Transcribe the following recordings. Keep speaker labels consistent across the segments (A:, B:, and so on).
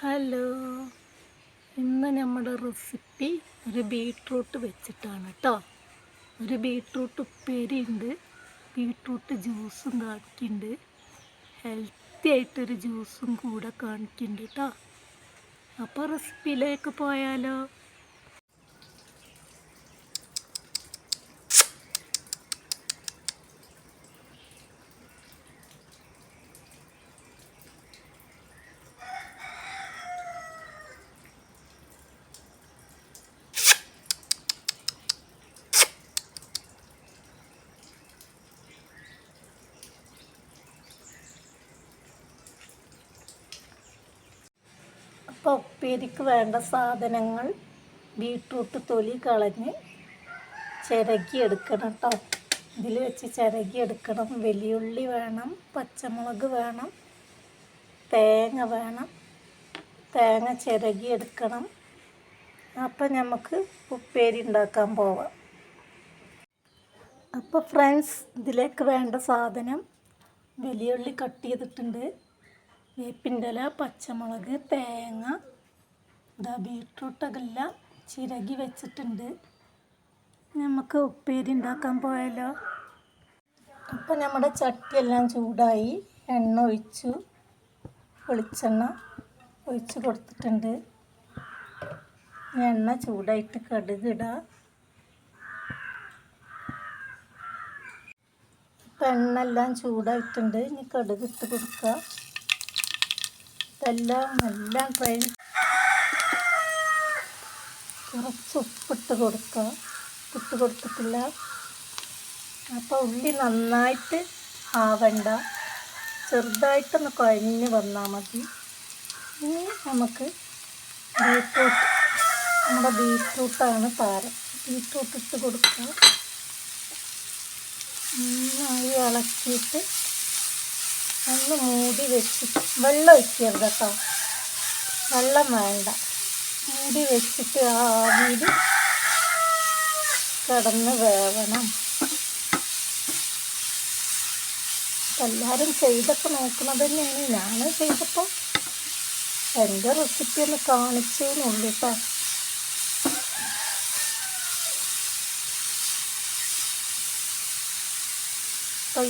A: Hello. ഇന്ന് നമ്മുടെ recipe ഒരു ബീട്രൂട്ട് വെച്ചിട്ടാണ് കേട്ടോ ഒരു ബീട്രൂട്ട് ഉപ്പേരിയുണ്ട്. ബീട്രൂട്ട് ജ്യൂസും കാണിക്കുന്നുണ്ട് ഹെൽത്തി ആയിട്ടൊരു ജ്യൂസും കൂടെ കാണിക്കുന്നുണ്ട് കേട്ടോ അപ്പോൾ റെസിപ്പിയിലേക്ക് പോയാലോ? ഉപ്പേരിക്ക് വേണ്ട സാധനങ്ങൾ ബീട്രൂട്ട് തൊലി കളഞ്ഞ് ചിരകി എടുക്കണം കേട്ടോ ഇതിൽ വെച്ച് ചിരകി എടുക്കണം വലിയുള്ളി വേണം പച്ചമുളക് വേണം തേങ്ങ വേണം. തേങ്ങ ചിരകി എടുക്കണം അപ്പം നമുക്ക് ഉപ്പേരി ഉണ്ടാക്കാൻ പോവാം. അപ്പോൾ ഫ്രണ്ട്സ് ഇതിലേക്ക് വേണ്ട സാധനം വലിയുള്ളി കട്ട് ചെയ്തിട്ടുണ്ട്. വേപ്പിന്റെ ഇല പച്ചമുളക് തേങ്ങ ഇതാ ബീട്രൂട്ടൊക്കെല്ലാം ചിരകി വെച്ചിട്ടുണ്ട്. നമുക്ക് ഉപ്പേരി ഉണ്ടാക്കാൻ പോയാലോ? ഇപ്പം നമ്മുടെ ചട്ടിയെല്ലാം ചൂടായി എണ്ണ ഒഴിച്ചു വെളിച്ചെണ്ണ ഒഴിച്ച് കൊടുത്തിട്ടുണ്ട്. എണ്ണ ചൂടായിട്ട് കടുക് ഇടാം ഇപ്പം എണ്ണ എല്ലാം ചൂടായിട്ടുണ്ട് ഇനി കടുകിട്ട് കൊടുക്കുക ഇതെല്ലാം എല്ലാം ഫ്രൈ കുറച്ച് ഉപ്പിട്ട് കൊടുക്കുക ഉപ്പിട്ട് കൊടുത്തിട്ടില്ല. അപ്പോൾ ഉള്ളി നന്നായിട്ട് ആവണ്ട. ചെറുതായിട്ടൊന്ന് കുഴഞ്ഞ് വന്നാൽ മതി. ഇനി നമുക്ക് ബീറ്റ്റൂട്ട് നമ്മുടെ ബീറ്റ്റൂട്ടാണ് താരം ബീറ്റ്റൂട്ട് ഇട്ട് കൊടുക്കുക നന്നായി ഇളക്കിയിട്ട് ഒന്ന് മൂടി വെച്ചിട്ട് വെള്ളം ഒഴിക്കരുത് കേട്ടോ. വെള്ളം വേണ്ട. മൂടി വെച്ചിട്ട് ആവിയിൽ കിടന്ന് വേവണം. എല്ലാവരും ചെയ്തൊക്കെ നോക്കുന്നത് തന്നെയാണ്. ഞാൻ ചെയ്തപ്പോൾ എന്റെ റെസിപ്പി ഒന്ന് കാണിച്ചേന്നുള്ളൂ കേട്ടോ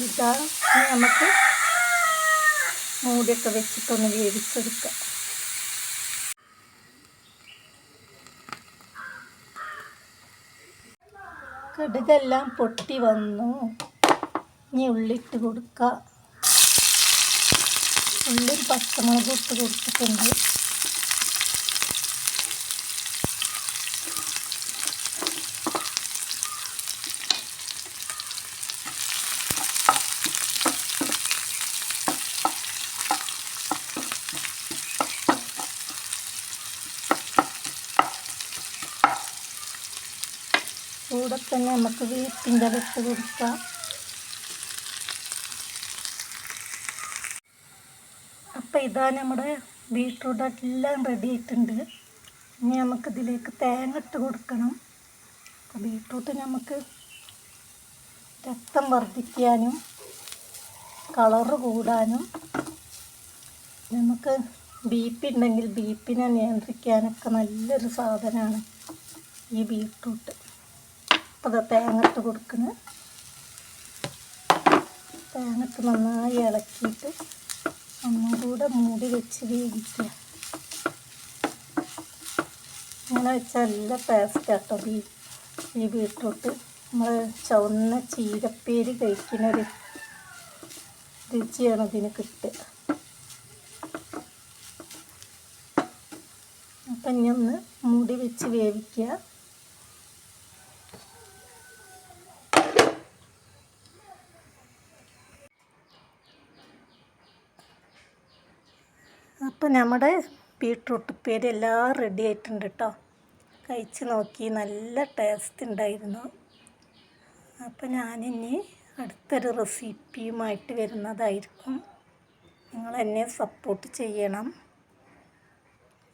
A: ഇതാണ് നമുക്ക് മൂടിയൊക്കെ വെച്ചിട്ടൊന്ന് വേവിച്ചെടുക്കാം കടുകെല്ലാം പൊട്ടി വന്നു. ഇനി ഉള്ളിട്ട് കൊടുക്കുക. ഉള്ളിൽ പച്ചമുളക് ഇട്ട് കൊടുത്തിട്ടുണ്ട് കൂടെ തന്നെ നമുക്ക് വേപ്പിന്റെ വിട്ട് കൊടുക്കാം. അപ്പം ഇതാ നമ്മുടെ ബീട്രൂട്ട് എല്ലാം റെഡി ആയിട്ടുണ്ട്. ഇനി നമുക്ക് ഇതിലേക്ക് തേങ്ങ ഇട്ട് കൊടുക്കണം. അപ്പോൾ ബീട്രൂട്ട് നമുക്ക് രക്തം വർദ്ധിക്കാനും കളറ് കൂടാനും നമുക്ക് ബി പി ഉണ്ടെങ്കിൽ ബി പിനെ നിയന്ത്രിക്കാനൊക്കെ നല്ലൊരു സാധനമാണ് ഈ ബീട്രൂട്ട്. അപ്പോൾ തേങ്ങത്ത് കൊടുക്കുന്നു. തേങ്ങത്ത് നന്നായി ഇളക്കിയിട്ട് ഒന്നും കൂടെ മൂടി വെച്ച് വേവിക്കുക. ഇങ്ങനെ വെച്ചാൽ നല്ല ടേസ്റ്റ് കേട്ടോ ഈ ഈ ബീട്രൂട്ട്. നമ്മൾ ചുവന്ന ചീരപ്പേര് കഴിക്കുന്നൊരു രുചിയാണ് ഇതിന് കിട്ടുക. അപ്പം ഇനി ഒന്ന് മൂടി വെച്ച് വേവിക്കുക. അപ്പോൾ നമ്മുടെ ബീട്രൂട്ട് ഉപ്പേരി എല്ലാം റെഡി ആയിട്ടുണ്ട് കേട്ടോ കഴിച്ച് നോക്കി നല്ല ടേസ്റ്റ് ഉണ്ടായിരുന്നു അപ്പോൾ ഞാനിനി അടുത്തൊരു റെസിപ്പിയുമായിട്ട് വരുന്നതായിരിക്കും. നിങ്ങൾ എന്നെ സപ്പോർട്ട് ചെയ്യണം.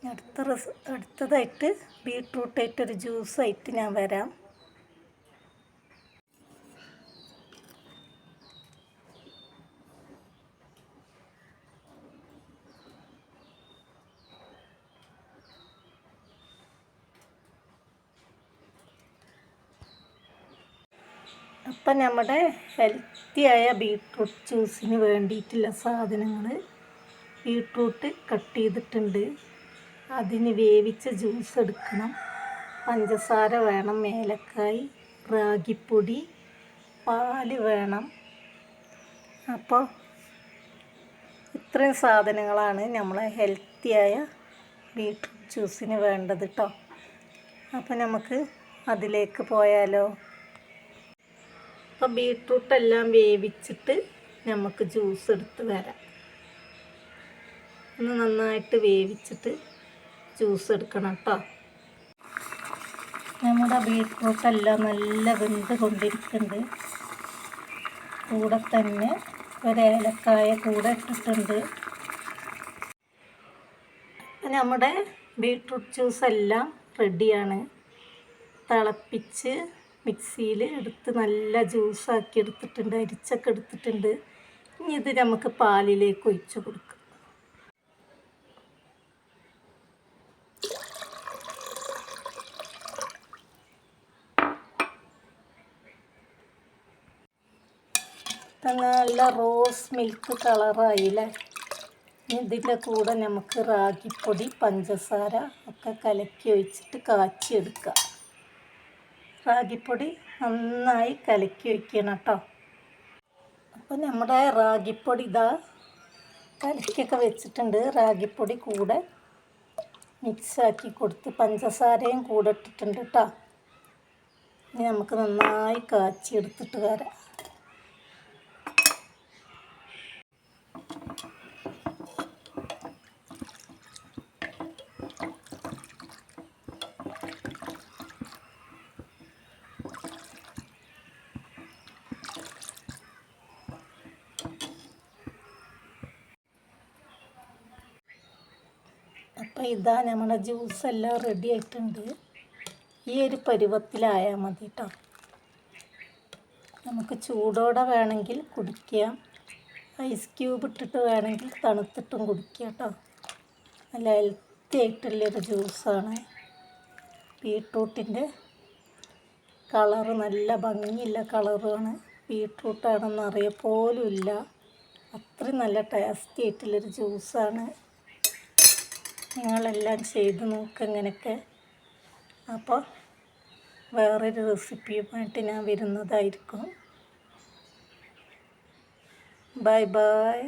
A: അടുത്ത റെസ് അടുത്തതായിട്ട് ബീട്രൂട്ടായിട്ടൊരു ജ്യൂസായിട്ട് ഞാൻ വരാം. അപ്പം നമ്മുടെ ഹെൽത്തിയായ ബീട്രൂട്ട് ജ്യൂസിന് വേണ്ടിയിട്ടുള്ള സാധനങ്ങൾ ബീട്രൂട്ട് കട്ട് ചെയ്തിട്ടുണ്ട്. അതിന് വേവിച്ച ജ്യൂസ് എടുക്കണം. പഞ്ചസാര വേണം ഏലക്കായ് റാഗിപ്പൊടി പാൽ വേണം. അപ്പോൾ ഇത്രയും സാധനങ്ങളാണ് നമ്മളെ ഹെൽത്തിയായ ബീട്രൂട്ട് ജ്യൂസിന് വേണ്ടത് കേട്ടോ അപ്പോൾ നമുക്ക് അതിലേക്ക് പോയാലോ? അപ്പോൾ ബീട്രൂട്ട് എല്ലാം വേവിച്ചിട്ട് നമുക്ക് ജ്യൂസ് എടുത്ത് വരാം. ഒന്ന് നന്നായിട്ട് വേവിച്ചിട്ട് ജ്യൂസ് എടുക്കണം കേട്ടോ നമ്മുടെ ബീട്രൂട്ട് എല്ലാം നല്ല വെന്ത് കൊണ്ടിരിക്കുന്നുണ്ട്. കൂടെ തന്നെ ഒരു ഏലക്കായ കൂടെ ഇട്ടിട്ടുണ്ട്. അപ്പം നമ്മുടെ ബീട്രൂട്ട് ജ്യൂസ് എല്ലാം റെഡിയാണ്. തിളപ്പിച്ച് മിക്സിയിൽ എടുത്ത് നല്ല ജ്യൂസാക്കി എടുത്തിട്ടുണ്ട് അരിച്ചൊക്കെ എടുത്തിട്ടുണ്ട്. ഇനി ഇത് നമുക്ക് പാലിലേക്ക് ഒഴിച്ചു കൊടുക്കാം. നല്ല റോസ് മിൽക്ക് കളറായില്ലേ? ഇതിന്റെ കൂടെ നമുക്ക് റാഗിപ്പൊടി പഞ്ചസാര ഒക്കെ കലക്കി ഒഴിച്ചിട്ട് കാച്ചിയെടുക്കാം. റാഗിപ്പൊടി നന്നായി കലക്കി വയ്ക്കണം കേട്ടോ. അപ്പോൾ നമ്മുടെ റാഗിപ്പൊടി ഇതാ കലക്കിയൊക്കെ വെച്ചിട്ടുണ്ട്. റാഗിപ്പൊടി കൂടെ മിക്സാക്കി കൊടുത്ത് പഞ്ചസാരയും കൂടെ ഇട്ടിട്ടുണ്ട് കേട്ടോ. ഇനി നമുക്ക് നന്നായി കാച്ചി എടുത്തിട്ട് വരാം. അപ്പോൾ ഇതാ നമ്മുടെ ജ്യൂസ് എല്ലാം റെഡി ആയിട്ടുണ്ട്. ഈ ഒരു പരുവത്തിലായാൽ മതി കേട്ടോ നമുക്ക് ചൂടോടെ വേണമെങ്കിൽ കുടിക്കാം. ഐസ് ക്യൂബ് ഇട്ടിട്ട് വേണമെങ്കിൽ തണുത്തിട്ടും കുടിക്കാം കേട്ടോ നല്ല ഹെൽത്തി ആയിട്ടുള്ളൊരു ജ്യൂസാണ് ബീട്രൂട്ടിന്റെ കളറ് നല്ല ഭംഗിയുള്ള കളറാണ് ബീട്രൂട്ടാണെന്ന് അറിയപ്പോലും ഇല്ല അത്രയും നല്ല ടേസ്റ്റി ആയിട്ടുള്ളൊരു ജ്യൂസാണ് നിങ്ങളെല്ലാം ചെയ്ത് നോക്കുക ഇങ്ങനെയൊക്കെ. അപ്പോൾ വേറൊരു റെസിപ്പിയുമായിട്ട് ഞാൻ വരുന്നതായിരിക്കും. Bye bye.